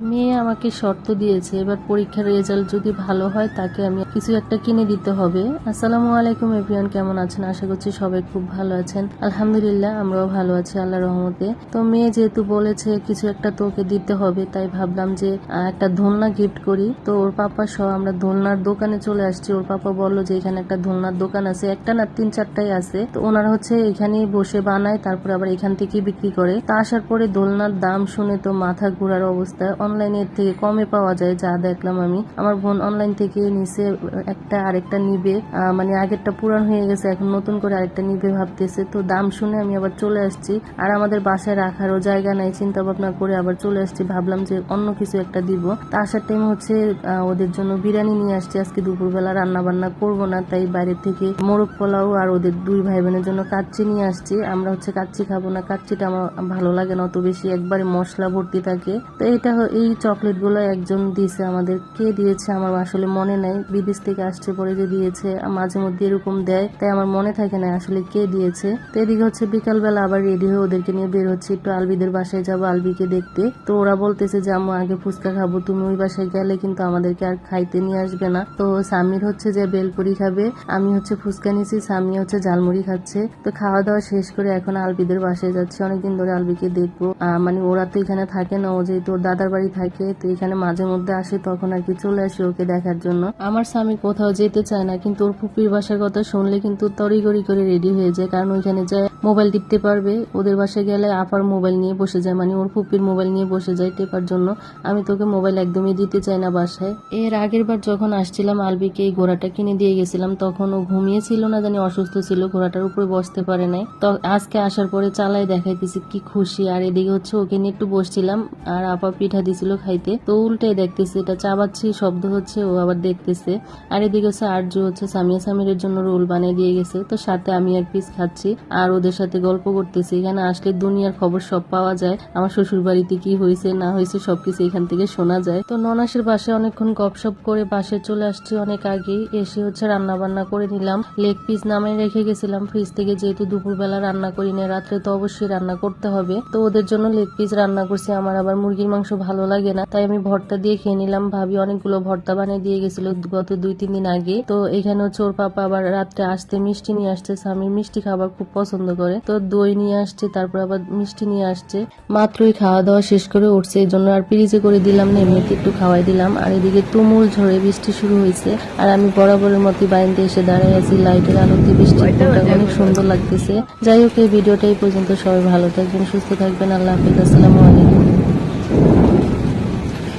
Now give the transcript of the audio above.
মেয়ে আমাকে শর্ত দিয়েছে, এবার পরীক্ষার রেজাল্ট যদি ভালো হয় তাকে আমি কিছু একটা কিনে দিতে হবে। আসসালামু আলাইকুম এভরিওয়ান, কেমন আছেন? আশা করছি সবাই খুব ভালো আছেন। আলহামদুলিল্লাহ, আমরাও ভালো আছি আল্লাহ রহমতে। তো মেয়ে যেহেতু বলেছে কিছু একটা তোকে দিতে হবে, তাই ভাবলাম যে একটা দোলনা গিফট করি। তো ওর পাপা সহ আমরা দোলনার দোকানে চলে আসছি। ওর পাপা বলল যে, এখানে একটা দোলনার দোকান আছে, একটা না তিন চারটাই আছে। তো ওনারা হচ্ছে এখানেই বসে বানায়, তারপরে আবার এখান থেকে বিক্রি করে। তা আসার পরে দোলনার দাম শুনে তো মাথা ঘোরার অবস্থা। অনলাইনের থেকে কমে পাওয়া যায়, যা দেখলাম আমি। আমার বোন অনলাইন থেকে নিচে একটা আরেকটা নিবে। মানে আগেরটা পুরান হয়ে গেছে, এখন নতুন করে আরেকটা নিবে ভাবতেছে। তো দাম শুনে আমি আবার চলে আসছি। আর আমাদের বাসায় রাখারও জায়গা নাই চিন্তা ভাবনা করে আবার চলে আসছি। ভাবলাম যে অন্য কিছু একটা দিব। তা আসার টাইম হচ্ছে ওদের জন্য বিরিয়ানি নিয়ে আসছি। আজকে দুপুরবেলা রান্না বান্না করব না, তাই বাইরে থেকে মোরগ পোলাও আর ওদের দুই ভাই বোনের জন্য কাচ্চি নিয়ে আসছি। আমরা হচ্ছে কাচ্চি খাব না, কাচ্চিটা আমার ভালো লাগে না, অত বেশি। একবারে মশলা ভর্তি থাকে। তো এটা এই চকলেট গুলো একজন দিয়েছে আমাদের। কে দিয়েছে আমার আসলে মনে নাই। বিদেশ থেকে আসছে পরে যে দিয়েছে মাঝে মধ্যে এরকম দেয়, তাই আমার মনে থাকে না আসলে কে দিয়েছে। তো এদিকে হচ্ছে বিকালবেলা আবার রেডি হয়ে ওদেরকে নিয়ে বের হচ্ছে। একটু আলবিদের বাসায় যাব আলবিকে দেখতে। তো ওরা বলতেছে যে আমি আগে ফুচকা খাব, তুমি ওই বাসায় গেলে কিন্তু আমাদেরকে আর খাইতে নিয়ে আসবে না। তো সামির হচ্ছে যে বেলপুরি খাবে, আমি হচ্ছে ফুচকা নিয়েছি সামি হচ্ছে ঝালমুড়ি খাচ্ছে। তো খাওয়া দাওয়া শেষ করে এখন আলবিদের বাসায় যাচ্ছি। অনেকদিন ধরে আলবিকে দেখব। মানে ওরা তো এখানে থাকে না, ও যেহেতু ওর দাদার বাড়ি থাকে তো এখানে মাঝে মধ্যে আসে, তখন আর কি চলে আসি ওকে দেখার জন্য। আমার স্বামী কোথাও যেতে চায় না, কিন্তু ওর ফুপির বাসার কথা শুনলে কিন্তু তড়িগড়ি করে রেডি হয়ে যায়, কারণ ওইখানে যায় মোবাইল টিপতে পারবে। ওদের বাসায় গেলে আপার মোবাইল নিয়ে বসে যায় মানে ওর ফুপির মোবাইল নিয়ে বসে যায় টেপার জন্য। আমি তোকে মোবাইল একদমই দিতে চাই না বাসায়। এর আগের বার যখন আসছিলাম, আলবিকে এই ঘোড়াটা কিনে দিয়ে গেছিলাম, তখন ও ঘুমিয়েছিল না জানি, অসুস্থ ছিল, ঘোড়াটার উপরে বসতে পারে নাই। তো আজকে আসার পরে চালাই দেখাইতেছি, কি খুশি। আর এদিকে হচ্ছে ওকে নিয়ে একটু বসছিলাম, আর আপা পিঠা দিছিল খাইতে। তো উল্টাই দেখতেছে, এটা চাবাচ্ছি, শব্দ হচ্ছে, ও আবার দেখতেছে। আর এদিকে হচ্ছে আর্য হচ্ছে সামিয়া সামিরের জন্য রোল বানিয়ে দিয়ে গেছে। তো সাথে আমি এক পিস খাচ্ছি, আর ওদের সাথে গল্প করতেছি। এখানে আসলে দুনিয়ার খবর সব পাওয়া যায়। আমার শ্বশুর বাড়িতে কি হয়েছে, না হয়েছে সবকিছু এখান থেকে শোনা যায়। তো ননাসের বাসায় অনেকক্ষণ গপসপ করে বাসে চলে আসছি অনেক আগেই। এসে হচ্ছে রান্না বান্না করে নিলাম। লেগ পিস নামে রেখে গেছিলাম। ফ্রিজ থেকে যেহেতু দুপুরবেলা রান্না করি না, রাত্রে তো অবশ্যই রান্না করতে হবে। তো ওদের জন্য লেগ পিস রান্না করছি। আমার আবার মুরগির মাংস ভালো লাগে না। তাই আমি ভর্তা দিয়ে খেয়ে নিলাম। ভাবি অনেকগুলো ভর্তা বানিয়ে দিয়ে গেছিল গত দুই তিন দিন আগে। তো এখানে হচ্ছে ওর পাপা আবার রাত্রে আসতে মিষ্টি নিয়ে আসছে। স্বামী মিষ্টি খাবার খুব পছন্দ করে। তো দই নিয়ে আসছে তারপর আবার মিষ্টি নিয়ে আসছে। মাত্রই খাওয়া দাওয়া শেষ করে উঠছে এই জন্য আর পিরিজে করে দিলাম না এমনিতে একটু খাওয়াই দিলাম। আর এদিকে তুমুল ঝড়ে বৃষ্টি শুরু হয়েছে। আর আমি বরাবরের মতো বাড়িতে এসে দাঁড়াই আছি লাইটের আলোতে বৃষ্টি অনেক সুন্দর লাগতেছে। যাই হোক এই ভিডিওটা এই পর্যন্ত। সবাই ভালো থাকবেন সুস্থ থাকবেন। আল্লাহ হাফিজ। আসসালামু আলাইকুম।